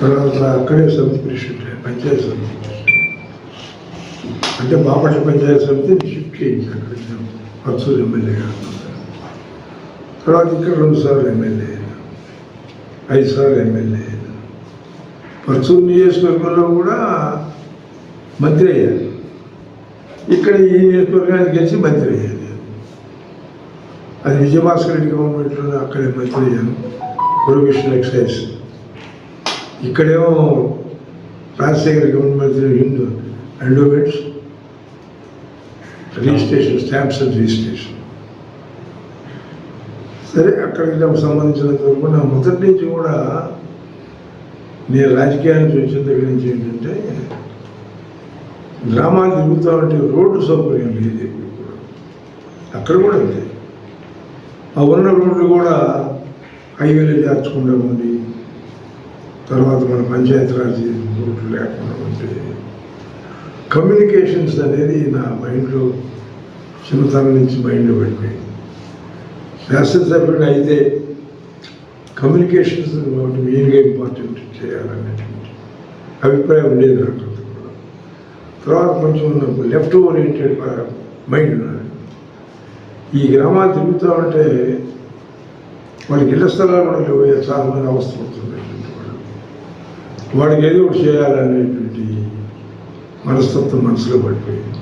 తర్వాత అక్కడే సమితి ప్రెసిడెంట్ పంచాయతీ సమితి. అంటే బాపట్ల పంచాయతీ సమితి షిఫ్ట్ చేయించి అక్కడ పర్సూరు తర్వాత ఇక్కడ రెండు సార్లు ఎమ్మెల్యే ఐదు సార్లు ఎమ్మెల్యే పర్సూరు నియోజకవర్గంలో కూడా మంత్రి అయ్యారు. ఇక్కడ ఈ నియోజకవర్గానికి గెలిచి మంత్రి అయ్యాను అది విజయభాస్కర్ రెడ్డి గవర్నమెంట్లో అక్కడే మంత్రి అయ్యాను ప్రొవిషన్ ఎక్సైజ్. ఇక్కడేమో Rajasekhara government Hindu endowments registration stamps and registration. సరే అక్కడికి నాకు సంబంధించినంత వరకు నా మొదటి నుంచి కూడా నేను రాజకీయానికి వచ్చిన దగ్గర నుంచి ఏంటంటే గ్రామాలు తిరుగుతూ ఉంటే రోడ్డు సౌకర్యం లేదు అక్కడ కూడా అంతే. ఆ ఉన్న రోడ్లు కూడా హైవేలు చేర్చకుండా ఉండి తర్వాత మన పంచాయతీరాజ్ రోడ్లు లేకుండా ఉంటే కమ్యూనికేషన్స్ అనేది నా మైండ్లో చిన్నతనం నుంచి మైండ్లో పడిపోయింది. శాసనసభ్యుడు అయితే కమ్యూనికేషన్స్ కాబట్టి మెయిన్గా ఇంపార్టెంట్ చేయాలనేటువంటి అభిప్రాయం ఉండేది నాకు కూడా. తర్వాత కొంచెం నాకు లెఫ్ట్ ఓరియంటెడ్ మైండ్ ఉన్నది. ఈ గ్రామాలు తిరుగుతూ ఉంటే వాళ్ళకి ఇళ్ళ స్థలాలు కూడా లేవు చాలా మంది అవసరం వాడికి ఏదో ఒకటి చేయాలనేటువంటి మనస్తత్వం మనసులో పడిపోయింది.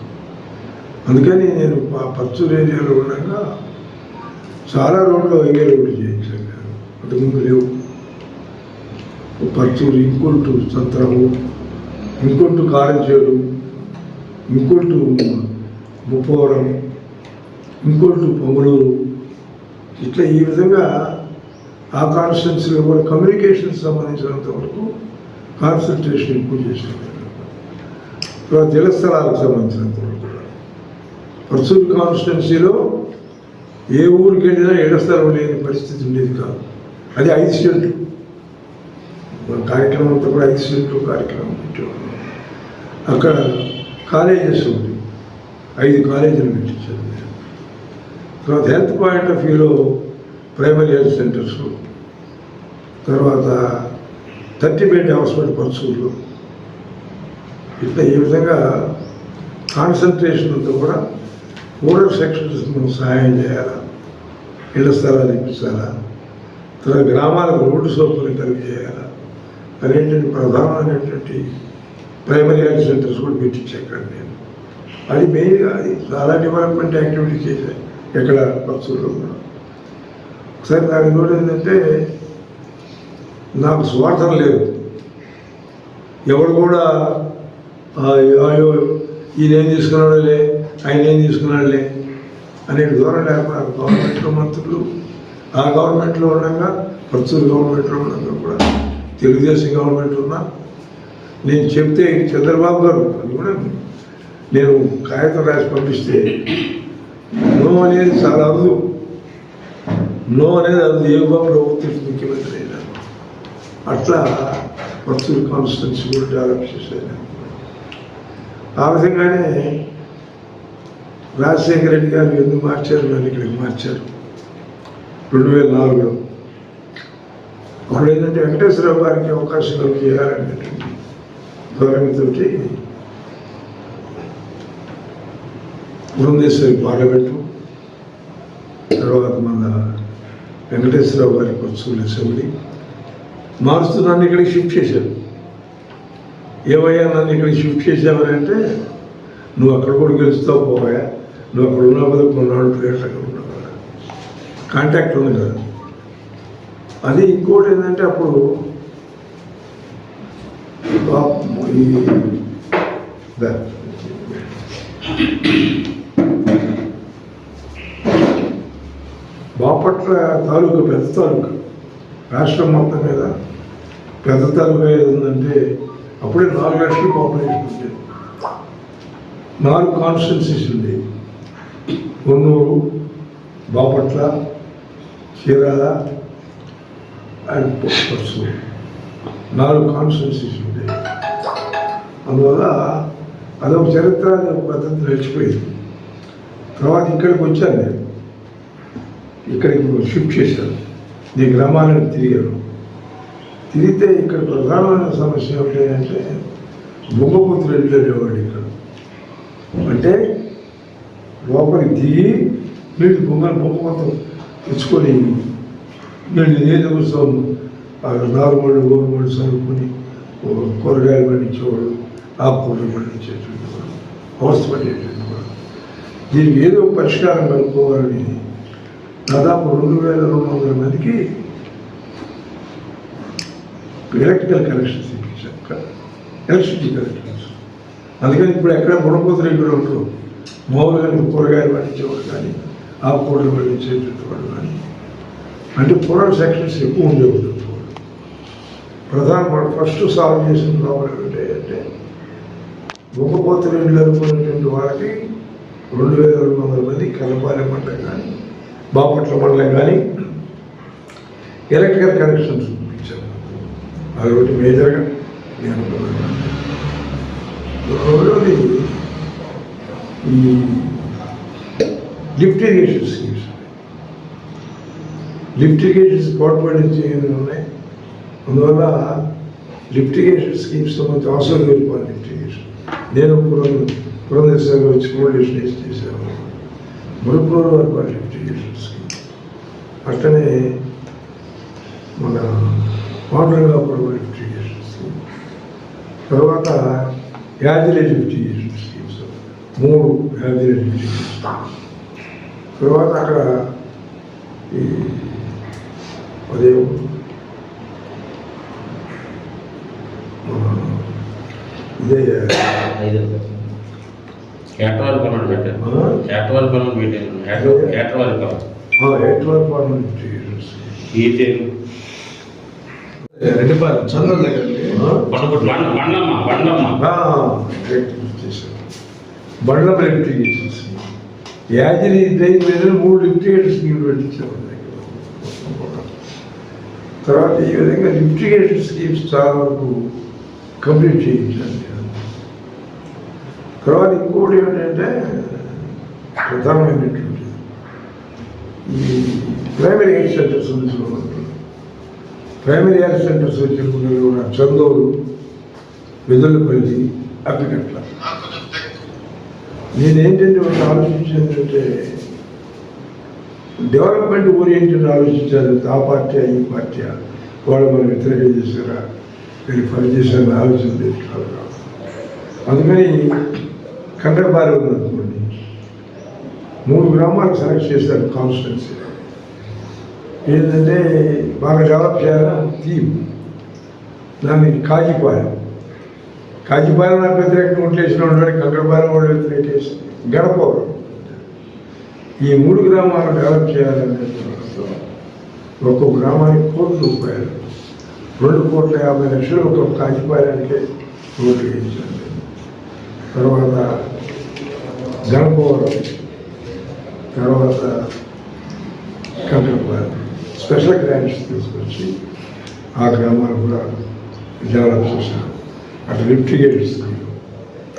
అందుకని నేను పచ్చూరు ఏరియాలో ఉండగా చాలా రోడ్లు హైవే రోడ్లు చేయించాను అంతకుముందు లేవు. పచ్చూరు ఇంకొంటు సంతరము ఇంకొంటు కారంచేడు ఇంకొంటు ముప్పవరం ఇంకొంటు పొంగలూరు ఇట్లా ఈ విధంగా ఆ కాన్స్టిట్యున్సీలో కూడా కమ్యూనికేషన్ సంబంధించినంత వరకు కాన్సన్ట్రేషన్ ఇంప్రూవ్ చేశాను తర్వాత జల స్థలాలకు సంబంధించినంత వరకు కూడా. కాన్స్టిట్యున్సీలో ఏ ఊరికి వెళ్ళినా ఇళ్ళ స్థలం లేని పరిస్థితి ఉండేది కాదు. అది ఐదు స్టేట్లు కార్యక్రమం అంతా కూడా ఐదు స్టేట్లు కార్యక్రమం పెట్టేవాళ్ళు అక్కడ కాలేజెస్ ఉంది. ఐదు కాలేజీలు పెట్టించారు. తర్వాత హెల్త్ పాయింట్ ఆఫ్ వ్యూలో ప్రైమరీ హెల్త్ సెంటర్స్ తర్వాత థర్టీ బెడ్ హాస్పిటల్ పర్సూర్లో ఇట్లా ఈ విధంగా కాన్సన్ట్రేషన్ అంతా కూడా రూరల్ సెక్షన్స్ మనం సహాయం చేయాలా? ఇళ్ళ స్థలాలు ఇప్పించాలా? తర్వాత గ్రామాలకు రోడ్డు సౌకర్యం కలిగజేయాలా? అనేటువంటి ప్రధానమైనటువంటి ప్రైమరీ హెల్త్ సెంటర్స్ కూడా పెట్టించాను నేను. అది మెయిన్గా అది చాలా డెవలప్మెంట్ యాక్టివిటీ చేశాను ఎక్కడ పర్సూర్లో కూడా. ఒకసారి నాకు కూడా ఏంటంటే నాకు స్వార్థం లేదు. ఎవడు కూడా అయ్యో ఈయన ఏం తీసుకున్నాడులే ఆయన ఏం తీసుకున్నాడులే అనే ధోరణ లేకుండా గవర్నమెంట్లో మంత్రులు ఆ గవర్నమెంట్లో ఉండగా ప్రస్తుత గవర్నమెంట్లో ఉండగా కూడా తెలుగుదేశం గవర్నమెంట్ ఉన్నా నేను చెప్తే చంద్రబాబు గారు అది కూడా నేను కాగితం రాసి పంపిస్తే నో అనేది చాలా అరుదు. నో అనేది అది ఏ బాబులో ముఖ్యమంత్రి అట్లా పర్చూరు కాన్స్టిట్యున్సీ కూడా డెవలప్ చేశారు. ఆ విధంగానే రాజశేఖర రెడ్డి గారు ఎందుకు మార్చారు నన్ను ఇక్కడికి మార్చారు? రెండు వేల నాలుగులో. అప్పుడు ఏంటంటే వెంకటేశ్వరరావు గారికి అవకాశం కలిగి ధోరణితోటి బృందేశ్వరి పార్లమెంటు తర్వాత మన వెంకటేశ్వరరావు గారి పర్సూలు అసెంబ్లీ మారుస్తూ నన్ను ఇక్కడికి షిఫ్ట్ చేశారు. ఏమయ్యా నన్ను ఇక్కడికి షిఫ్ట్ చేసావని అంటే నువ్వు అక్కడ కూడా గెలుస్తావు పోవా నువ్వు అక్కడ ఉన్నావు కదా కొన్నాడు ప్లేట్ అక్కడ ఉన్నావు కదా. కాంటాక్ట్ ఉంది కదా. అది ఇంకోటి ఏంటంటే అప్పుడు ఈ బాపట్ల తాలూకా పెద్ద తాలూకా రాష్ట్రం మొత్తం మీద పెద్ద తాలూకా ఏది ఉందంటే అప్పుడే నాలుగు లక్షలు పాపులేషన్ ఉండేది. నాలుగు కాన్స్టిట్యున్సీస్ ఉంది కొన్నూరు బాపట్ల చీరాల అండ్ పర్సూరు నాలుగు కాన్స్టిట్యున్సీస్ ఉండే. అందువల్ల అదొక చరిత్ర పద్ధతి నడిచిపోయింది తర్వాత ఇక్కడికి వచ్చాను నేను. ఇక్కడికి షిఫ్ట్ చేశాను. నేను గ్రామాలను తిరిగాను. తిరిగితే ఇక్కడ ప్రధానమైన సమస్య ఏమిటి అంటే బొమ్మపూతులు వెళ్ళేవాడు ఇక్కడ? అంటే లోపలికి దిగి నీళ్ళు బొమ్మలు బొమ్మతో తెచ్చుకొని నేను ఏదో కోసం నార్మల్ గవర్నమెంట్ చదువుకొని కూరగాయలు పండించేవాడు ఆకుకూరలు పండించేటువంటి వాడు అవస్థ పడేటువంటి వాడు దీనికి ఏదో పరిష్కారం కనుక్కోవాలని దాదాపు రెండు వేల రెండు వందల మందికి ఎలక్ట్రికల్ కనెక్షన్స్ ఇప్పించాం ఎలక్ట్రిసిటీ కనెక్షన్స్ అందుకని ఇప్పుడు ఎక్కడ గుణపోతులు ఇక్కడ ఉంటారు మామూలుగా కూరగాయలు పండించేవాడు కానీ ఆకుకూరలు పండించేటువంటి వాడు కానీ అంటే పూర్వ సెక్షన్స్ ఎక్కువ ఉండేవాడు ప్రధాన ఫస్ట్ సాల్వ్ చేసిన ప్రాబ్లం ఏంటంటే అంటే గుమ్మపోతులు ఇండ్లు అనుకున్నటువంటి వాళ్ళకి రెండు వేల రెండు వందల మంది కలపాలెం మండలం కానీ బాపట్ల మండలం కానీ ఎలక్ట్రికల్ కనెక్షన్స్ అది ఒకటి మేజర్గా నేను అనుకున్నాను. రెండోది ఈ lift irrigation schemes. Lift irrigation government నుంచి ఉన్నాయి అందువల్ల లిఫ్ట్ ఇరిగేషన్ స్కీమ్స్తో మంచి అవసరం వెళ్ళిపోవాలి లిఫ్ట్ ఇరిగేషన్. నేను పురం పురంధేశ్వరంలో వచ్చి ఫౌండేషన్ వేసి చేశాను. మురుపురం వరకు లిఫ్ట్ ఇరిగేషన్ స్కీమ్. అట్లనే మన మామూలుగాపురం లిఫ్ట్ ఇరిగేషన్ స్కీమ్ తర్వాత యాదిలే లిఫ్ట్ ఇరిగేషన్ స్కీమ్స్ మూడు యాదిలే లిఫ్ట్ ఇరిగేషన్ తర్వాత అక్కడ ఈ అదే మన ఇదే ఏటవారి పొలం పెట్టారు. ఆ? ఏటవారి పొలం పెట్టారు. ఫార్మల్ లిఫ్ట్ ఇరిగేషన్ స్కీమ్ ఈ తేరు రెడ్డిపాలెం చంద్రుల దగ్గర బండ్ల లిఫ్ట్ స్కీమ్ యాజిని డ్రైన్ మీద మూడు లిఫ్ట్ ఇరిగేషన్ స్కీమ్లు పెట్టించారు తర్వాత ఈ విధంగా లిఫ్ట్ ఇరిగేషన్ స్కీమ్స్ చాలా వరకు కంప్లీట్ చేయించాలి తర్వాత ఇంకోటి ఏమిటంటే ప్రధానమైనటువంటి ఈ ప్రైమరీ హెల్త్ సెంటర్స్ ఉంది ప్రైమరీ హెల్త్ సెంటర్స్ వచ్చినప్పుడు కూడా చందోలు వెదులపల్లి అప్పికట్ల నేనేంటంటే ఒకటి ఆలోచించిందంటే డెవలప్మెంట్ ఓరియంటెడ్ ఆలోచించారు ఆ పార్టీ ఈ పార్టీ వాళ్ళు మనం వ్యతిరేకం చేశారా వీళ్ళు పని చేశారని ఆలోచన తెచ్చుకోవాలి అందుకని కండపారి ఉందనుకోండి మూడు గ్రామాలు సెలెక్ట్ చేశారు కాన్స్టిట్యున్సీ ఏంటంటే బాగా డెవలప్ చేయాలని థీమ్ దాన్ని కాజీపాలెం. కాజీపాలెం నాకు వ్యతిరేకంగా ఓట్లేసిన ఉన్నాడు కంకరపాలెం వాళ్ళు వ్యతిరేకేసి గడపవరం ఈ మూడు గ్రామాలు డెవలప్ చేయాలనే ఒక్కొక్క గ్రామానికి కోటి రూపాయలు. రెండు కోట్ల యాభై లక్షలు ఒక్కొక్క కాజీపాలెంకే రోడ్లు వేయించండి. తర్వాత గణపవరం తర్వాత కంకరపాలెం స్పెషల్ గ్రాంట్స్ తీసుకొచ్చి ఆ గ్రామాలు కూడా డెవలప్ చేశారు. అటు lift gates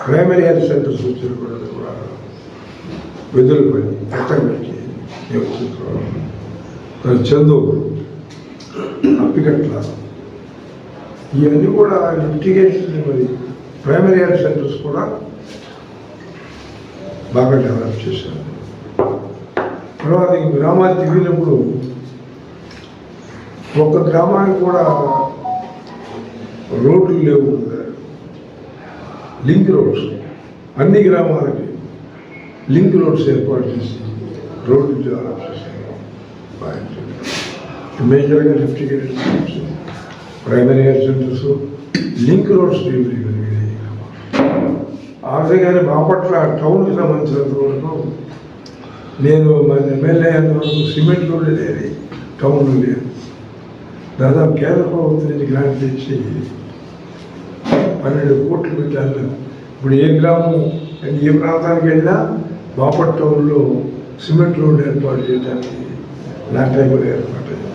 primary health centers వచ్చిన కూడా కూడా వెదులుపల్లి పట్టంగట్టి నివసించుకోవడం చందు అప్పికట్ల ఇవన్నీ కూడా లిఫ్టిగేషన్ మరి? ప్రైమరీ హెల్త్ సెంటర్స్ కూడా బాగా డెవలప్ చేశారు. తర్వాత ఈ గ్రామాలు తిరిగినప్పుడు ఒక్క గ్రామానికి కూడా రోడ్లు లేవు. Link roads. అన్ని గ్రామాలకి లింక్ రోడ్స్ ఏర్పాటు చేసి రోడ్లు డెవలప్ చేశారు. మేజర్గా lift irrigation primary health centers link roads delivery కలిగినాయి ఆ బాపట్ల టౌన్కి సంబంధించినంత వరకు నేను మన ఎమ్మెల్యే అయినంత వరకు సిమెంట్ రోడ్డు లేదు టౌన్లో లేదు దాదాపు కేంద్ర ప్రభుత్వం నుంచి గ్రాంట్ తెచ్చి పన్నెండు కోట్లు పెట్టారు. ఇప్పుడు ఏ గ్రామం ఏ ప్రాంతానికి వెళ్ళినా బాపట్ టౌన్లో సిమెంట్ రోడ్డు ఏర్పాటు చేయడానికి నా టైంలో ఏర్పాటు అయింది.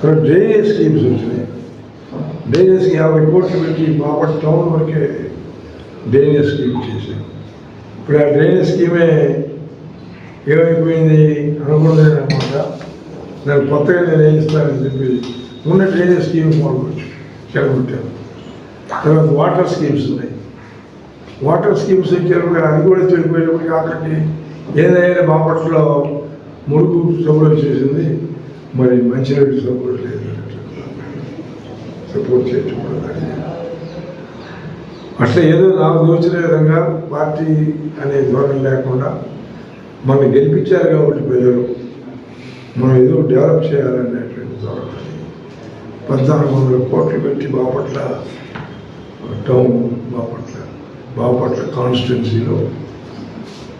తర్వాత డ్రైనేజ్ స్కీమ్స్ వచ్చినాయి. డ్రైనేజ్కి యాభై కోట్లు పెట్టి బాపట్ టౌన్ వరకే డ్రైనేజ్ స్కీమ్ చేశాం ఇప్పుడు ఆ డ్రైనేజ్ స్కీమే ఏమైపోయింది? అనుకున్నది నేను కొత్తగా నేను వేయిస్తానని చెప్పి ఉన్న డ్రైనేజ్ స్కీమ్ చెడగొట్టారు తర్వాత వాటర్ స్కీమ్స్ ఉన్నాయి. వాటర్ స్కీమ్స్ వచ్చారు కానీ అది కూడా చెడిపోయేటప్పటికి ఆఖరికి ఏదైనా బాపట్లో మురుగు సపోర్ట్ చేసింది. మరి మంచినీటి సపోర్ట్ లేదు. సపోర్ట్ చేయటం కూడా అట్లా ఏదో నాకు తోచిన విధంగా పార్టీ అనే ధోరణి లేకుండా మనం గెలిపించారు కాబట్టి ప్రజలు. మనం ఏదో డెవలప్ చేయాలనేటువంటి ధోరణి. పద్నాలుగు వందల కోట్లు పెట్టి బాపట్ల టౌన్ బాపట్ల బాపట్ల కాన్స్టిట్యున్సీలో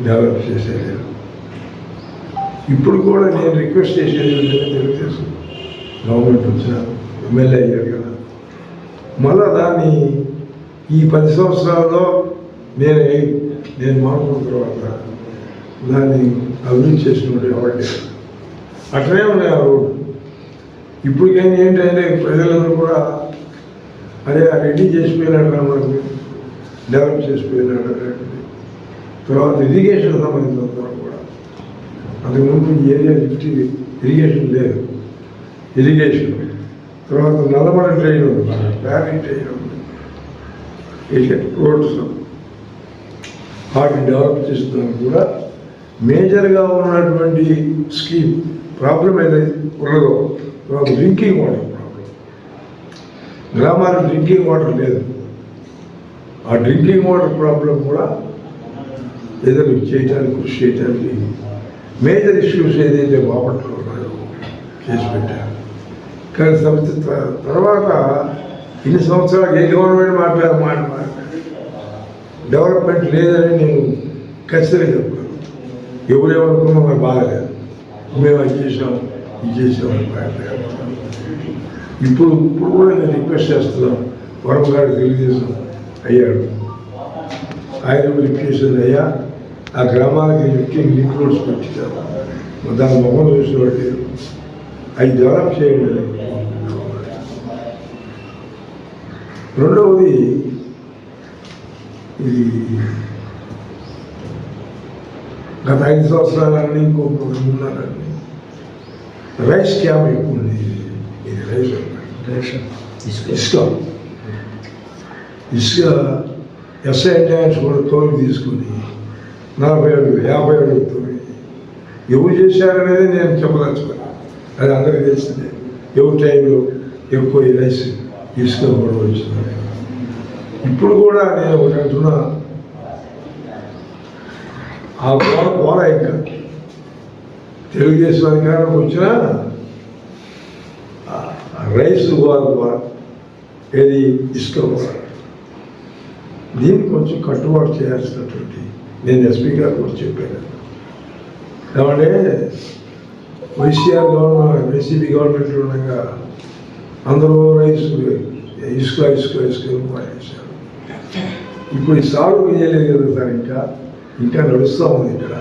డెవలప్ చేసేది ఇప్పుడు కూడా నేను రిక్వెస్ట్ చేసేది ఏంటంటే తెలుగుదేశం. గవర్నమెంట్ వచ్చిన ఎమ్మెల్యే అయ్యారు కదా. మళ్ళా దాన్ని ఈ పది సంవత్సరాల్లో నేను నేను మానుకున్న తర్వాత దాన్ని అభివృద్ధి చేసినప్పుడు ఎవరు లేదు అట్లనే ఉన్నాయి ఆ రోడ్డు ఇప్పటికైనా ఏంటంటే ప్రజలందరూ కూడా అదే ఆ రెడీ చేసిపోయినాడు మనకి డెవలప్ చేసిపోయినాడు తర్వాత ఇరిగేషన్ సంబంధించిన కూడా. అంతకుముందు ఈ ఏరియా ఫిఫ్టీ ఇరిగేషన్ లేదు. ఇరిగేషన్ తర్వాత నల్లమల ట్రైన్ ఉంది. బ్యాటరీ ట్రైన్ ఉంది. రోడ్స్. వాటిని డెవలప్ చేసిన కూడా మేజర్గా ఉన్నటువంటి స్కీమ్ ప్రాబ్లం ఏదైతే ఉన్నదో డ్రింకింగ్ వాటర్ ప్రాబ్లం. గ్రామాలకు డ్రింకింగ్ వాటర్ లేదు. ఆ డ్రింకింగ్ వాటర్ ప్రాబ్లం కూడా ఏదైనా చేయడానికి కృషి చేయడానికి మేజర్ ఇష్యూస్ ఏదైతే బాపట్లో ఉన్నాయో చేసి పెట్టారు. కానీ సంస్థ తర్వాత ఇన్ని సంవత్సరాలు ఏ గవర్నమెంట్ మాట్లాడ మాట డెవలప్మెంట్ లేదని నేను ఖచ్చితంగా చెప్పాను ఎవరేమనుకున్నా మరి బాగలేదు మేము అది చేసాం ఇది చేసాం ఇప్పుడు ఇప్పుడు కూడా నేను రిక్వెస్ట్ చేస్తున్నాను వరం గారు తెలుగుదేశం అయ్యాడు ఆయన కూడా రిక్వెస్ట్ అయ్యా ఆ గ్రామాలకి లిఫ్టింగ్ లింక్ రోడ్స్ పెట్టించారు దాని మొహం చూసిన వాటి అవి డెవలప్ చేయండి రెండవది ఇది గత ఐదు సంవత్సరాలన్నీ ఇంకో ఉన్నారని రైస్ క్యాప్ ఎక్కువ ఉంది ఇది రైస్ ఇసుక. ఇసుక. ఎస్ఐ ట్యాంక్స్ కూడా తోలు తీసుకుని నలభై అడుగులు యాభై అడుగులు తోలి. ఎవరు చేశారనేది నేను చెప్పదలుచుకున్నాను అది అందరికీ తెలిసిందే. ఎవరి టైంలో ఎక్కువ ఈ రైస్ ఇసుక కూడా వచ్చింది ఇప్పుడు కూడా నేను ఒకటి అంటున్నా. ఆ గోడ గోడ ఇంకా తెలుగుదేశం అధికారం వచ్చినా రైస్ గోడ గోడ ఏది ఇసుక గోడ దీన్ని కొంచెం కట్టుబాటు చేయాల్సినటువంటి నేను ఎస్పీ గారు కూడా చెప్పాను కాబట్టి వైసీఆర్ గవర్నమెంట్ వైసీపీ గవర్నమెంట్ ఉండగా అందరూ రైస్ ఇసుక ఇసుక ఇసుక పాటించారు ఇప్పుడు ఈ సాగు చేయలేదు కదా సార్ ఇంకా ఇంకా నడుస్తూ ఉంది ఇక్కడ.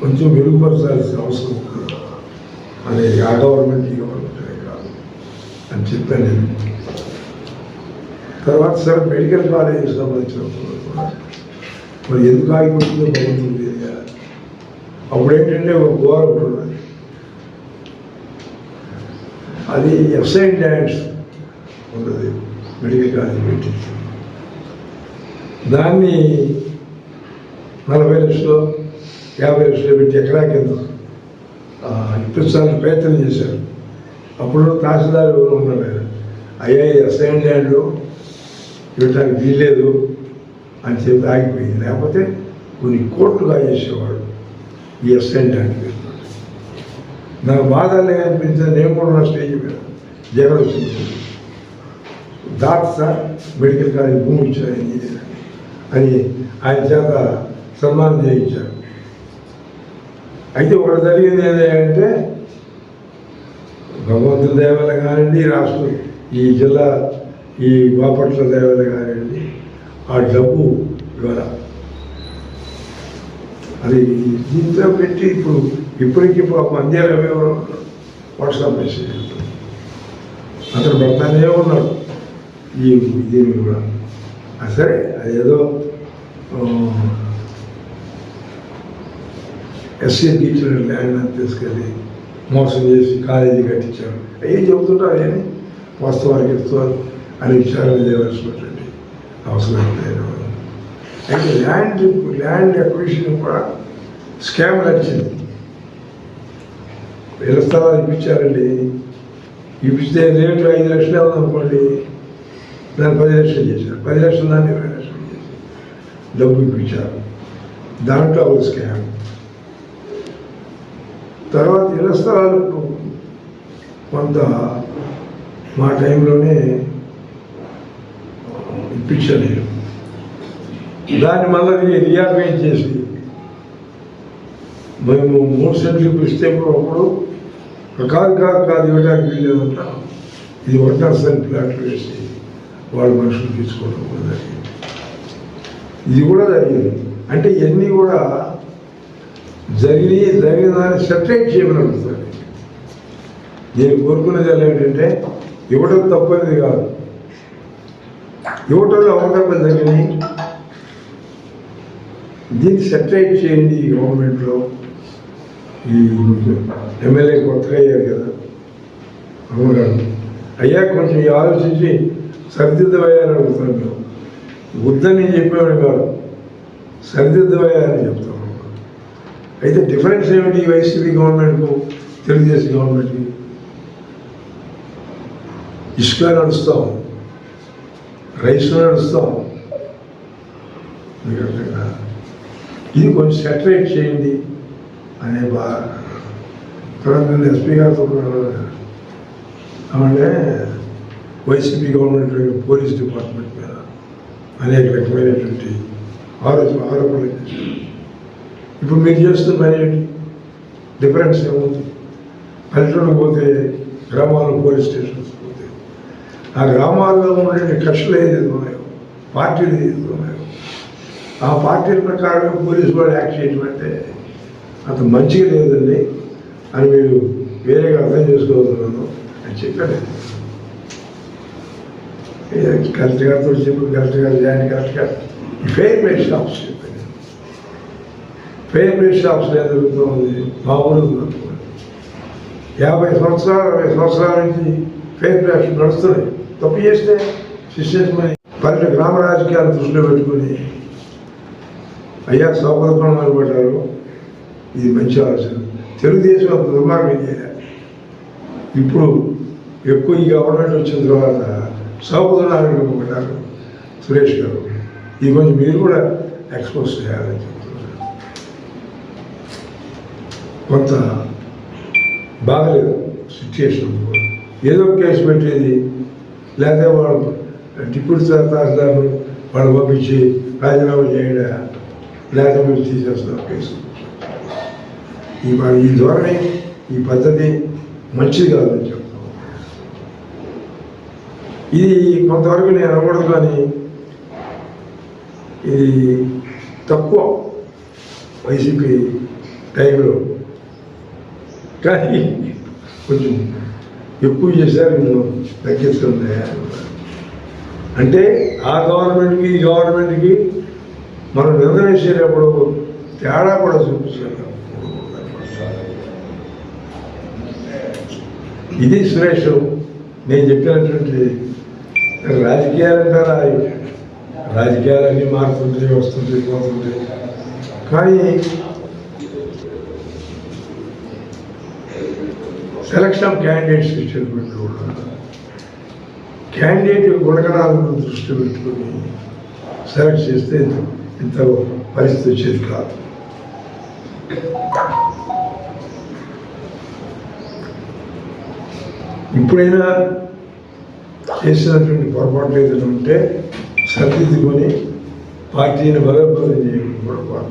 కొంచెం మెరుగుపరచాల్సిన అవసరం ఉంది ఆ గవర్నమెంట్ ఈ గవర్నమెంట్ కాదు. అని చెప్పాను నేను. తర్వాత సార్ మెడికల్ కాలేజ్ సంబంధించినప్పుడు కూడా. మరి ఎందుకు ఆగిపోతుందో భగవంతుడు తెలియాలి అప్పుడు ఏంటంటే ఒక గోర ఉంటుంది అది ఎఫ్సైడ్ డ్యాన్స్ ఉంటుంది మెడికల్ కాలేజ్ పెట్టి దాన్ని నలభై లక్షలు యాభై లక్షలు పెట్టి ఎకరా కింద ఆ, ఇప్పించాలని ప్రయత్నం చేశారు. అప్పుడు తహసీల్దార్ ఎవరు ఉన్నారు ఆయన. అయ్యా అసైన్ ల్యాండ్లు ఇవ్వటానికి వీల్లేదు అని చెప్పి ఆగిపోయింది. లేకపోతే కొన్ని కోట్లుగా చేసేవాడు ఈ అసైన్ ల్యాండ్ మీద. నాకు బాధలే అనిపించింది. నేను కూడా నా స్టేజ్ మీద జగన్ వచ్చింది. దాట్ సార్ మెడికల్ కాలేజ్ భూమి ఇచ్చారు అని ఆయన చేత సన్మానం చేయించారు. అయితే ఒకటి జరిగింది ఏంటంటే భగవంతుల దేవాలయ కానివ్వండి రాష్ట్రం ఈ జిల్లా ఈ బాపట్ల దేవాలయ కానివ్వండి ఆ డబ్బు ఇవాళ. అది దీంతో పెట్టి ఇప్పుడు ఇప్పటికీ ఇప్పుడు అందేలు ఎవరు వాట్సాప్ మెసేజ్ అతను పెడతానే ఉన్నాడు. ఈ దీని కూడా సరే అదేదో ఎస్సీ టీచర్ ల్యాండ్ అని తీసుకెళ్ళి మోసం చేసి కాలేజీ కట్టించారు. అయ్యి చెబుతుంటారు ఏమి? వాస్తవానికి ఇస్తారు అని విచారణ చేయవలసినటువంటి అవసరం లేదు. అయితే ల్యాండ్ ల్యాండ్ అక్విజిషన్ కూడా స్కామ్ నచ్చింది వేల స్థలాలు ఇప్పించారండి. ఇప్పిస్తే రేటు ఐదు లక్షలే ఉందనుకోండి దాన్ని పది లక్షలు చేశారు. పది లక్షలు దాన్ని ఇరవై లక్షలు చేశారు. డబ్బు ఇప్పించారు. దాంట్లో ఒక స్కామ్. తర్వాత ఇళ్ళ కొంత మా టైంలోనే ఇప్పించాను దాన్ని మళ్ళీ రియార్గైజ్ చేసి మేము మూడు సెంట్లు ఇస్తే అప్పుడు కాదు కాదు కాదు ఇవ్వడానికి వీలేదంట ఇది ఒకటా సెంట్ ప్లాట్లు వేసి వాళ్ళ మనుషులు తీసుకోవడం కూడా జరిగింది. ఇది కూడా జరిగింది. అంటే ఇవన్నీ కూడా జరిగి జరిగిన దాన్ని సెపరేట్ చేయమని అడుగుతుంది నేను కోరుకునేది ఏంటంటే ఇవ్వడం తప్పనిది కాదు. ఇవ్వటంలో అవకల్పన జరిగినాయి. దీన్ని సెపరేట్ చేయండి ఈ గవర్నమెంట్లో. ఈ ఎమ్మెల్యే కొత్తగా అయ్యారు కదా అవును అయ్యా కొంచెం ఆలోచించి సరిదిద్దమయ్యారని అడుగుతాను వద్దని చెప్పేవాడు కాదు. సరిదిద్దమయ్యారని చెప్తాం. అయితే డిఫరెన్స్ ఏమిటి ఈ వైసీపీ గవర్నమెంట్కు తెలుగుదేశం గవర్నమెంట్కి? ఇసుక నడుస్తాం రైస్ నడుస్తాం మీకు ఇది కొంచెం సెటరేట్ చేయండి అనే బా తర్వాత నేను ఎస్పీ గారితో అంటే వైసీపీ గవర్నమెంట్ పోలీస్ డిపార్ట్మెంట్ మీద అనేక రకమైనటువంటి ఆరోపణలు ఆరోపణలు చేశారు. ఇప్పుడు మీరు చేస్తున్న పని ఏంటి? డిఫరెన్స్ ఏముంది? పల్లెటూరుకు పోతే గ్రామాల్లో పోలీస్ స్టేషన్స్ పోతే ఆ గ్రామాల్లో ఉండే కక్షలు ఏదైతే ఉన్నాయో పార్టీలు ఏదైతే ఉన్నాయో ఆ పార్టీల ప్రకారం పోలీసు వాళ్ళు యాక్ట్ చేయడం అంటే అంత మంచిగా లేదండి అని మీరు వేరేగా అర్థం చేసుకోగలుగుతున్నాను అని చెప్పాను. కలెక్టర్ గారితో చెప్పి కలెక్టర్ గారు జాయింట్ కలెక్టర్ గారు. ఫెయిర్ ప్రైస్ షాప్స్ చెప్పాను. పేపర్ షాప్స్ ఏం జరుగుతుంది మా ఊరు యాభై సంవత్సరాలు అరవై సంవత్సరాల నుంచి ఫెయిర్ ప్రైస్ నడుస్తున్నాయి. తప్పు చేస్తే శిష్యమని పల్లె గ్రామ రాజకీయాలు దృష్టిలో పెట్టుకుని అయ్యా సౌపదపం మొదలుపెట్టారు ఇది మంచి ఆలోచన. తెలుగుదేశం అంత దుర్మార్గం చేయాలి? ఇప్పుడు ఎక్కువ ఈ గవర్నమెంట్ వచ్చిన తర్వాత సౌపదనారాయణ పెట్టారు సురేష్ గారు. ఇది కొంచెం మీరు కూడా ఎక్స్పోజ్ చేయాలని కొంత బాగలేదు సిచ్యుయేషన్ ఏదో కేసు పెట్టేది. లేకపోతే వాళ్ళు డిప్యూటీ తహసీల్దారు వాళ్ళు పంపించి రాజీనామా చేయడా? లేదా మేము తీసేస్తున్నారు కేసు. ఈ ప- ఈ ధోరణి ఈ పద్ధతి మంచిది కాదని చెప్తాం ఇది కొంతవరకు నేను అనకూడదు కానీ ఇది తక్కువ వైసీపీ టైంలో కానీ కొంచెం ఎక్కువ చేశారు నేను తగ్గిస్తుంది అంటే ఆ గవర్నమెంట్కి ఈ గవర్నమెంట్కి మనం నిర్ణయం చేసేటప్పుడు తేడా కూడా చూపించాలి. ఇది సురేష్ నేను చెప్పినటువంటి రాజకీయాలు అంటారా రాజకీయాలన్నీ మారుతుంటాయి వస్తుంటాయి పోతుంటాయి కానీ సెలక్షన్ ఆఫ్ క్యాండిడేట్స్ విషయంలో కూడా క్యాండిడేట్ గుణగణాలను దృష్టి పెట్టుకొని సెలెక్ట్ చేస్తే ఇంత పరిస్థితి వచ్చేది కాదు. ఇప్పుడైనా చేసినటువంటి పొరపాట్లు ఏదైనా ఉంటే సరిదిద్దుకొని పార్టీని బలోపేతం చేయడం కూడా